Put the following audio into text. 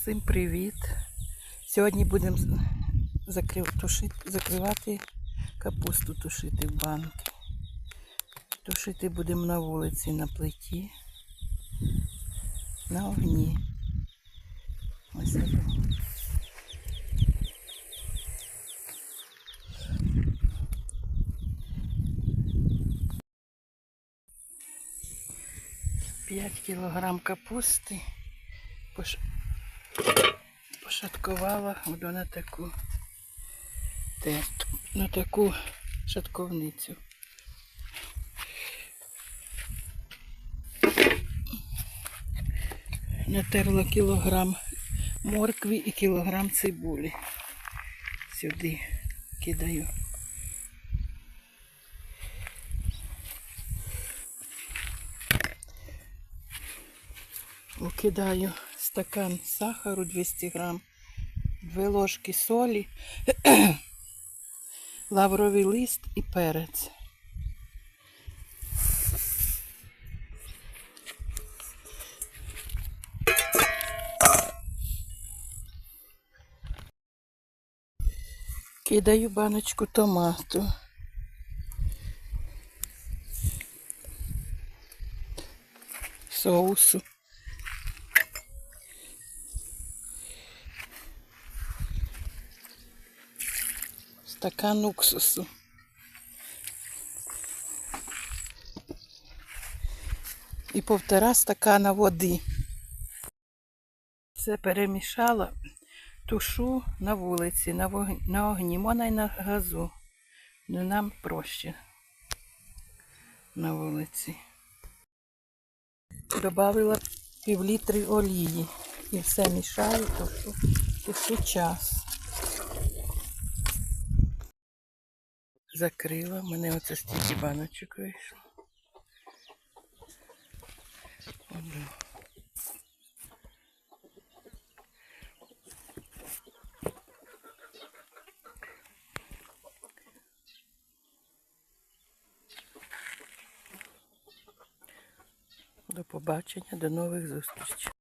Всім привіт! Сьогодні будемо закривати капусту тушити в банки. Тушити будемо на вулиці на плиті, на огні. Ось так. П'ять кілограм капусти. Пошаткувала от на таку на таку шатковницю. Натерла кілограм моркві і кілограм цибулі. Сюди кидаю. Кидаю стакан сахару 200 грам, дві ложки солі, лавровий лист і перець. Кидаю баночку томату. Соусу. Стакан уксусу. І півтора стакана води. Все перемішала, тушу на вулиці, на, вогні, на огні, можна й на газу. Нам проще на вулиці. Добавила пів літри олії. І все мішаю, тушу, тушу час. Закрила, мене оце стільки баночок вийшло. Одну. До побачення, до нових зустрічей.